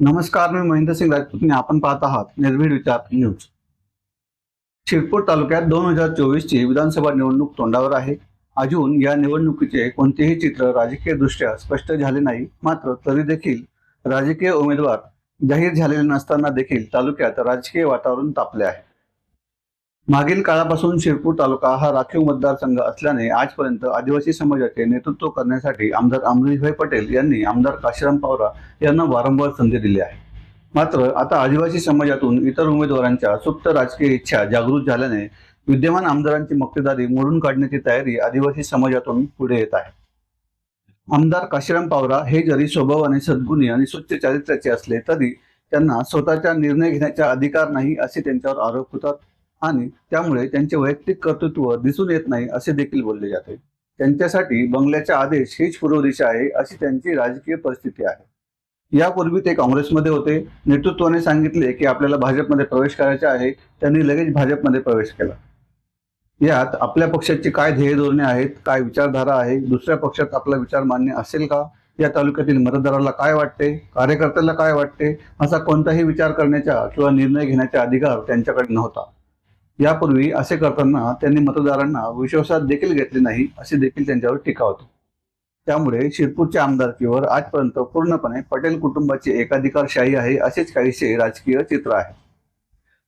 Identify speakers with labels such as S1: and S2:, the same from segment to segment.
S1: नमस्कार मी महेंद्र सिंग राजपूतने आपण पाहत आहात निर्भीड विचार न्यूज. शिरपूर तालुक्यात दोन हजार चोवीस ची विधानसभा निवडणूक तोंडावर आहे. अजून या निवडणुकीचे कोणतेही चित्र राजकीय दृष्ट्या स्पष्ट झाले नाही मात्र तरी देखील राजकीय उमेदवार जाहीर झालेले नसताना देखील तालुक्यात राजकीय वातावरण तापले आहे. मागील काळापासून शिरपूर तालुका हा राखीव मतदारसंघ असल्याने आजपर्यंत आदिवासी समाजाचे नेतृत्व करण्यासाठी आमदार अमरीशभाई पटेल यांनी आमदार काशीराम पावरा यांना वारंवार संधी दिली आहे. मात्र आता आदिवासी समाजातून इतर उमेदवारांच्या सुप्त राजकीय इच्छा जागृत झाल्याने विद्यमान आमदारांची मक्तेदारी मोडून काढण्याची तयारी आदिवासी समाजातून पुढे येत आहे. आमदार काशीराम पावरा हे जरी स्वभावाने सद्गुणी आणि स्वच्छ चारित्र्याचे असले तरी त्यांना स्वतःचा निर्णय घेण्याचा अधिकार नाही असे त्यांच्यावर आरोप होतात. आणि त्यामुळे त्यांचे वैयक्तिक कर्तृत्व दिसून येत नाही असे देखील बोलले जाते. त्यांच्यासाठी बंगल्याचा आदेश हीच पूर्व दिशा आहे अशी त्यांची राजकीय परिस्थिती आहे. यापूर्वी ते काँग्रेसमध्ये होते. नेतृत्वाने सांगितले की आपल्याला भाजपमध्ये प्रवेश करायचा आहे. त्यांनी लगेच भाजपमध्ये प्रवेश केला. यात आपल्या पक्षाची काय ध्येय धोरणे आहेत काय विचारधारा आहे दुसऱ्या पक्षात आपला विचार मान्य असेल का? या तालुक्यातील मतदाराला काय वाटते? कार्यकर्त्याला काय वाटते? असा कोणताही विचार करण्याचा किंवा निर्णय घेण्याचा अधिकार त्यांच्याकडे नव्हता. यापूर्वी असे करताना त्यांनी मतदारांना विश्वासात देखील घेतले नाही अशी देखील त्यांच्यावर टीका होती. त्यामुळे शिरपूरच्या आमदारकीवर आजपर्यंत पूर्णपणे पटेल कुटुंबाची एकाधिकारशाही आहे असेच काहीसे राजकीय चित्र आहे.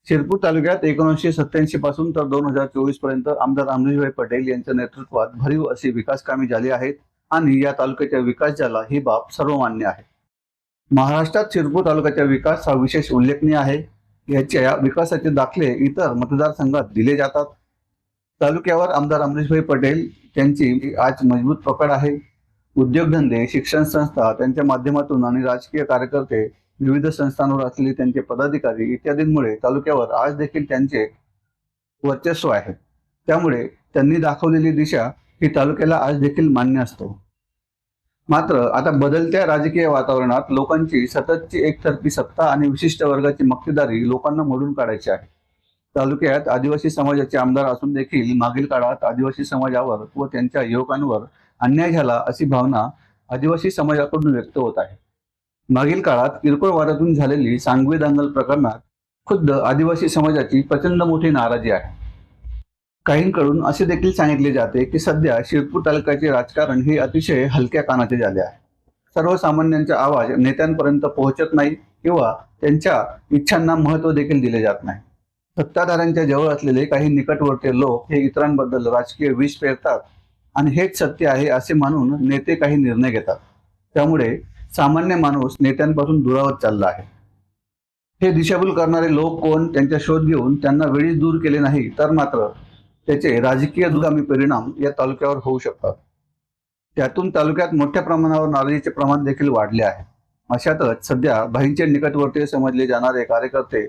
S1: शिरपूर तालुक्यात एकोणीसशे सत्याऐंशी पासून तर दोन हजार चोवीसपर्यंत आमदार अमरीशभाई पटेल यांच्या नेतृत्वात भरीव अशी विकास कामे झाली आहेत आणि या तालुक्याच्या विकास झाला ही बाब सर्वमान्य आहे. महाराष्ट्रात शिरपूर तालुक्याचा विकास हा विशेष उल्लेखनीय आहे. याच्या विकासाचे दाखले इतर मतदारसंघात दिले जातात. तालुक्यावर आमदार अमरीशभाई पटेल त्यांची आज मजबूत पकड आहे. उद्योगधंदे शिक्षण संस्था त्यांच्या माध्यमातून आणि राजकीय कार्यकर्ते विविध संस्थांवर असलेले त्यांचे पदाधिकारी इत्यादींमुळे तालुक्यावर आज देखील त्यांचे वर्चस्व आहे. त्यामुळे त्यांनी दाखवलेली दिशा ही तालुक्याला आज देखील मान्य असतो. मात्र आता बदलत्या राजकीय वातावरणात लोकांची सततची एकतर्फी सत्ता आणि विशिष्ट वर्गाची मक्तेदारी लोकांना मोडून काढायची आहे. तालुक्यात आदिवासी समाजाचे आमदार असून देखील मागील काळात आदिवासी समाजावर व त्यांच्या युवकांवर अन्याय झाला अशी भावना आदिवासी समाजाकडून व्यक्त होत आहे. मागील काळात किरकोळ वादातून झालेली सांगवी दांगल प्रकरणात खुद्द आदिवासी समाजाची प्रचंड मोठी नाराजी आहे. काहींकडून असे देखील सांगितले जाते की सध्या शिरपूर तालुक्याचे राजकारण हे अतिशय हलक्या कानाचे झाले आहे. सर्वसामान्यांचा आवाज नेत्यांपर्यंत पोहोचत नाही किंवा त्यांच्या इच्छांना महत्त्व देखील दिले जात नाही. सत्ताधाऱ्यांच्या जवळ असलेले काही निकटवर्तीय लोक हे इतरांबद्दल राजकीय विष पेरतात आणि हेच सत्य आहे असे मानून नेते काही निर्णय घेतात. त्यामुळे सामान्य माणूस नेत्यांपासून दुरावत चालला आहे. हे दिशाभूल करणारे लोक कोण? त्यांचा शोध घेऊन त्यांना वेळीच दूर केले नाही तर मात्र त्याचे राजकीय दुगामी परिणाम या तालुक्यावर होऊ शकतात. त्यातून तालुक्यात मोठ्या प्रमाणावर नाराजीचे प्रमाण देखील वाढले आहे. अशातच सध्या भाईंचे निकटवर्तीय समजले जाणारे कार्यकर्ते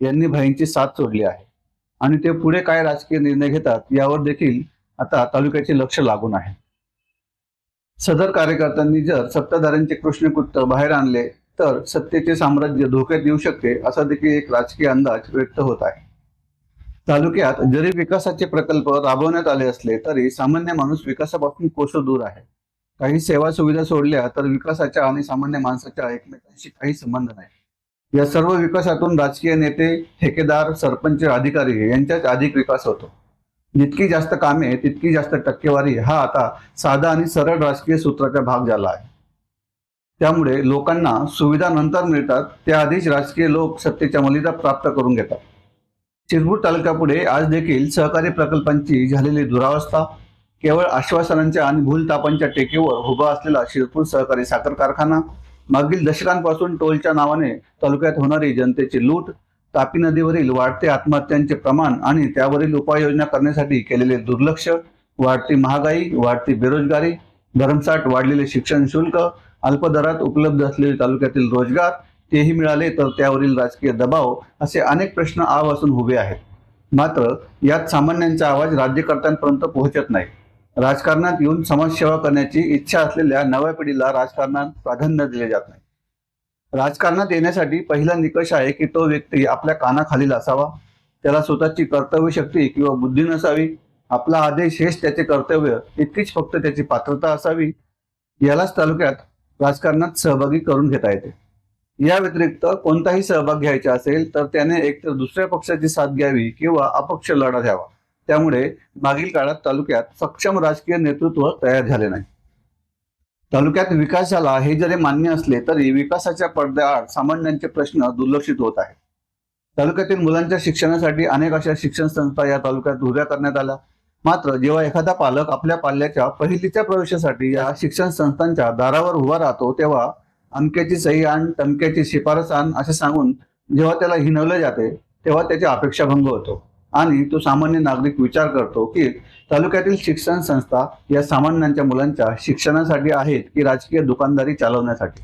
S1: यांनी भाईंची साथ सोडली आहे. आणि ते पुढे काय राजकीय निर्णय घेतात यावर देखील आता तालुक्याचे लक्ष लागून आहे. सदर कार्यकर्त्यांनी जर सत्ताधाऱ्यांचे कृष्णकृत्य बाहेर आणले तर सत्तेचे साम्राज्य धोक्यात येऊ शकते असा देखील एक राजकीय अंदाज व्यक्त होत आहे. तालुक्यात जरी विकासाचे प्रकल्प राबवण्यात आले असले तरी सामान्य माणूस विकासापासून कोश दूर आहे. काही सेवा सुविधा सोडल्या तर विकासाच्या आणि सामान्य माणसाच्या एकमेकांशी काही संबंध नाही. या सर्व विकासातून राजकीय नेते ठेकेदार सरपंच अधिकारी यांच्यात अधिक विकास होतो. जितकी जास्त कामे तितकी जास्त टक्केवारी हा आता साधा आणि सरळ राजकीय सूत्राचा भाग झाला आहे. त्यामुळे लोकांना सुविधा नंतर मिळतात त्याआधीच राजकीय लोक सत्तेच्या मलिदा प्राप्त करून घेतात. शिरपूर तालुक्यापुढे आज देखील सहकारी प्रकल्पांची झालेली दुरावस्था केवळ आश्वासनांच्या आणि भूलतापांच्या टेकेवर उभा असलेला शिरपूर सहकारी साखर कारखाना मागील दशकांपासून टोलच्या नावाने तालुक्यात होणारी जनतेची लूट तापी नदीवरील वाढते आत्महत्यांचे प्रमाण आणि त्यावरील उपाययोजना करण्यासाठी केलेले दुर्लक्ष वाढती महागाई वाढती बेरोजगारी भरमसाठ वाढलेले शिक्षण शुल्क अल्प दरात उपलब्ध असलेले तालुक्यातील रोजगार तेही मिळाले तर त्यावरील राजकीय दबाव असे अनेक प्रश्न आवासून उभे आहेत. मात्र यात सामान्यांचा आवाज राज्यकर्त्यांपर्यंत पोहोचत नाही. राजकारणात येऊन समाजसेवा करण्याची इच्छा असलेल्या नव्या पिढीला राजकारणात प्राधान्य दिले जात नाही. राजकारणात येण्यासाठी पहिला निकष आहे की तो व्यक्ती आपल्या कानाखालील असावा. त्याला स्वतःची कर्तव्य शक्ती किंवा बुद्धी नसावी. आपला आदेश हेच त्याचे कर्तव्य इतकीच फक्त त्याची पात्रता असावी. यालाच तालुक्यात राजकारणात सहभागी करून घेता येते. या व्यतिरिक्त कोणताही सहभाग घ्यायचा असेल तर त्याने एकतर दुसऱ्या पक्षाची साथ घ्यावी किंवा अपक्ष लढा द्यावा. त्यामुळे मागील काळात तालुक्यात सक्षम राजकीय नेतृत्व तयार झाले नाही. तालुक्यात विकास झाला हे जरी मान्य असले तरी विकासाच्या पडद्याआड सामान्यांचे प्रश्न दुर्लक्षित होत आहेत. तालुक्यातील मुलांच्या शिक्षणासाठी अनेक अशा शिक्षण संस्था या तालुक्यात उभ्या करण्यात आल्या. मात्र जेव्हा एखादा पालक आपल्या पाल्याच्या पहिलीच्या प्रवेशासाठी या शिक्षण संस्थांच्या दारावर उभा राहतो तेव्हा अमक्याची सही आण टमक्याची शिफारस आण असे सांगून जेव्हा त्याला हिनवले जाते तेव्हा त्याची अपेक्षा भंग होतो. आणि तो सामान्य नागरिक विचार करतो की तालुक्यातील शिक्षण संस्था या सामान्यांच्या मुलांच्या शिक्षणासाठी आहेत की राजकीय दुकानदारी चालवण्यासाठी?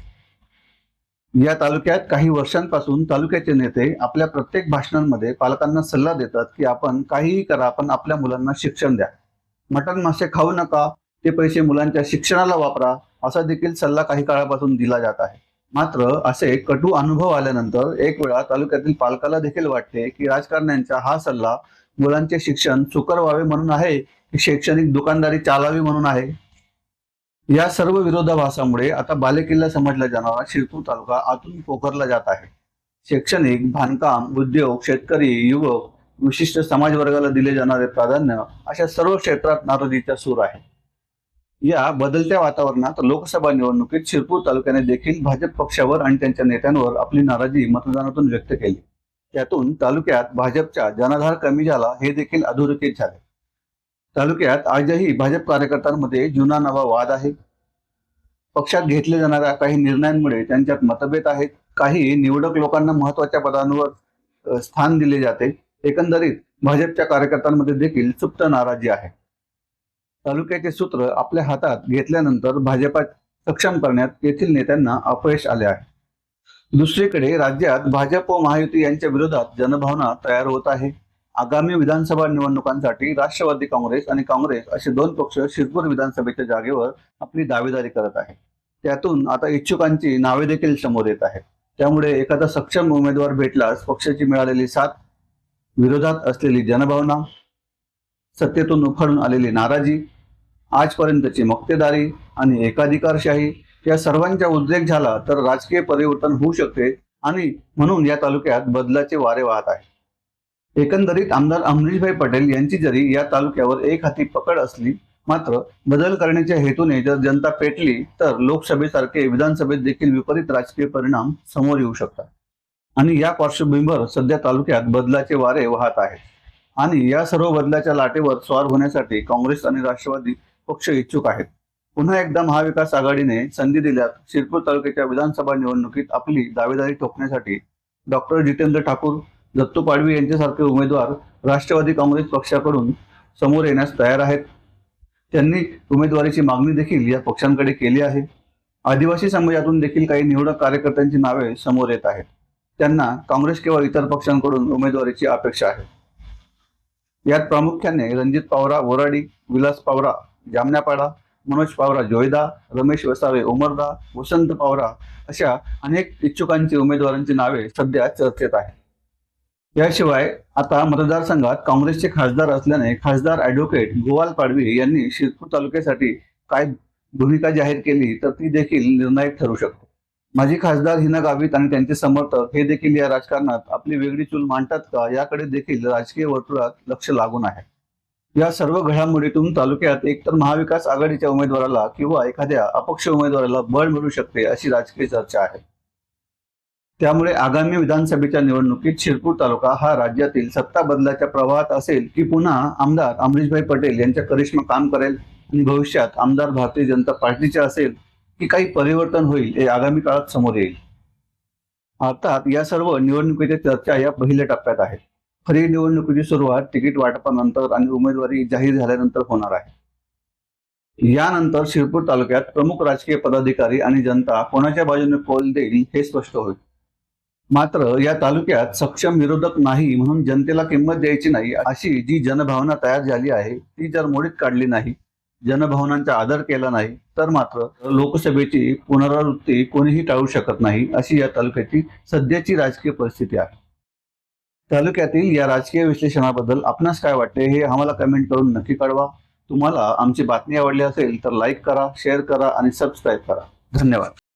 S1: या तालुक्यात काही वर्षांपासून तालुक्याचे नेते आपल्या प्रत्येक भाषणांमध्ये पालकांना सल्ला देतात की आपण काहीही करा पण आपल्या मुलांना शिक्षण द्या. मटण मासे खाऊ नका ते पैसे मुलांच्या शिक्षणाला वापरा असा देखील सल्ला काही काळापासून दिला जात आहे. मात्र असे कटू अनुभव आल्यानंतर एक वेळा तालुक्यातील पालकाला देखील वाटते की राजकारण्यांचा हा सल्ला मुलांचे शिक्षण सुकर व्हावे म्हणून आहे की शैक्षणिक दुकानदारी चालावी म्हणून आहे? या सर्व विरोधाभासामुळे आता बालेकिल्ला समजला जाणारा शिरपूर तालुका आतून पोखरला जात आहे. शैक्षणिक बांधकाम उद्योग शेतकरी युवक विशिष्ट समाज वर्गाला दिले जाणारे प्राधान्य अशा सर्व क्षेत्रात नाराजीचा सूर आहे. या बदलत्या वातावरणात लोकसभा निवडणुकीत शिरपूर तालुक्याने देखील भाजप पक्षावर आणि त्यांच्या नेत्यांवर आपली नाराजी मतदानातून व्यक्त केली. त्यातून तालुक्यात भाजपचा जनाधार कमी झाला हे देखील अधोरेखित झाले. तालुक्यात आजही भाजप कार्यकर्त्यांमध्ये जुना नवा वाद आहे. पक्षात घेतल्या जाणाऱ्या काही निर्णयांमुळे त्यांच्यात मतभेद आहेत. काही निवडक लोकांना महत्त्वाच्या पदांवर स्थान दिले जाते. एकंदरीत भाजपच्या कार्यकर्त्यांमध्ये देखील सुप्त नाराजी आहे. तालुक्याचे सूत्र आपल्या हातात घेतल्यानंतर भाजपात सक्षम करण्यात येथील नेत्यांना अपयश आले आहे. दुसरीकडे राज्यात भाजप व महायुती यांच्या विरोधात जनभावना तयार होत आहे. आगामी विधानसभा निवडणुकांसाठी राष्ट्रवादी काँग्रेस आणि काँग्रेस असे दोन पक्ष शिरपूर विधानसभेच्या जागेवर आपली दावेदारी करत आहे. त्यातून आता इच्छुकांची नावे देखील समोर येत आहेत. त्यामुळे एखादा सक्षम उमेदवार भेटल्यास पक्षाची मिळालेली साथ विरोधात असलेली जनभावना सत्तेतून उफाळून आलेली नाराजी आजपर्यंतची मक्तेदारी आणि एकाधिकारशाही या सर्वांचा उद्रेक झाला तर राजकीय परिवर्तन होऊ शकते आणि म्हणून या तालुक्यात बदलाचे वारे वाहत आहे एकंदरीत आमदार अमरीशभाई पटेल यांची जरी या तालुक्यावर एक हाती पकड असली मात्र बदल करण्याच्या हेतूने जर जनता पेटली तर लोकसभेसारखे विधानसभेत देखील विपरीत राजकीय परिणाम समोर येऊ शकतात. आणि या पार्श्वभूमीवर सध्या तालुक्यात बदलाचे वारे वाहत आहेत. आणि या सर्व बदलाच्या लाटेवर स्वार होण्यासाठी काँग्रेस आणि राष्ट्रवादी पक्ष इच्छुक आहेत. पुन्हा एकदा महाविकास आघाडीने संधी दिल्यात शिरपूर तालुक्याच्या विधानसभा निवडणुकीत आपली दावेदारी ठोकण्यासाठी डॉक्टर जितेंद्र ठाकूर दत्तू पाडवी यांच्यासारखे उमेदवार राष्ट्रवादी काँग्रेस पक्षाकडून समोर येण्यास तयार आहेत. त्यांनी उमेदवारीची मागणी देखील या पक्षांकडे केली आहे. आदिवासी समाजातून देखील काही निवडक कार्यकर्त्यांची नावे समोर येत आहेत. त्यांना काँग्रेस किंवा इतर पक्षांकडून उमेदवारीची अपेक्षा आहे. यात प्रामुख्याने रणजित पावरा वराडी विलास पावरा जामण्यापाडा मनोज पावरा जोयदा रमेश वसावे उमरदा वसंत पावरा अशा अनेक इच्छुकांची उमेदवारांची नावे सध्या चर्चेत आहे याशिवाय आता मतदारसंघात काँग्रेसचे खासदार असल्याने खासदार ॲडव्होकेट गोवाल पाडवी यांनी शिरपूर तालुक्यासाठी काय भूमिका जाहीर केली तर ती देखील निर्णायक ठरू शकते. माजी खासदार हिना गावित आणि त्यांचे समर्थक हे देखील या राजकारणात आपली वेगळी चूल मांडतात का? याकडे देखील राजकीय वर्तुळात लक्ष लागून आहे. या सर्व घडामोडीतून तालुक्यात एकतर महाविकास आघाडीच्या उमेदवाराला किंवा एखाद्या अपक्ष उमेदवाराला बळ मिळू शकते अशी राजकीय चर्चा आहे. त्यामुळे आगामी विधानसभेच्या निवडणुकीत शिरपूर तालुका हा राज्यातील सत्ता बदलाच्या प्रवाहात असेल की पुन्हा आमदार अमरीशभाई पटेल यांच्या करिश्मा काम करेल आणि भविष्यात आमदार भारतीय जनता पार्टीचे असेल की काही परिवर्तन होईल हे आगामी काळात समोर येईल. अर्थात या सर्व निवडणुकीच्या चर्चा या पहिल्या टप्प्यात आहेत. खरी निवडणुकीची सुरुवात तिकीट वाटपानंतर आणि उमेदवारी जाहीर झाल्यानंतर होणार आहे. यानंतर शिरपूर तालुक्यात प्रमुख राजकीय पदाधिकारी आणि जनता कोणाच्या बाजूने कौल देईल हे स्पष्ट होईल. मात्र या तालुक्यात सक्षम विरोधक नाही म्हणून जनतेला किंमत द्यायची नाही अशी जी जनभावना तयार झाली आहे ती जर मोडीत काढली नाही जनभावनांचा आदर केला नाही तर मात्र लोकसभेची पुनरावृत्ती कोणीही टाळू शकत नाही अशी या तालुक्याची सध्याची राजकीय परिस्थिती आहे. तालुक्यातील या राजकीय विश्लेषणाबद्दल आपणास काय वाटते हे आम्हाला कमेंट करून नक्की कळवा. तुम्हाला आमची बातमी आवडली असेल तर लाईक करा शेअर करा आणि सबस्क्राईब करा. धन्यवाद.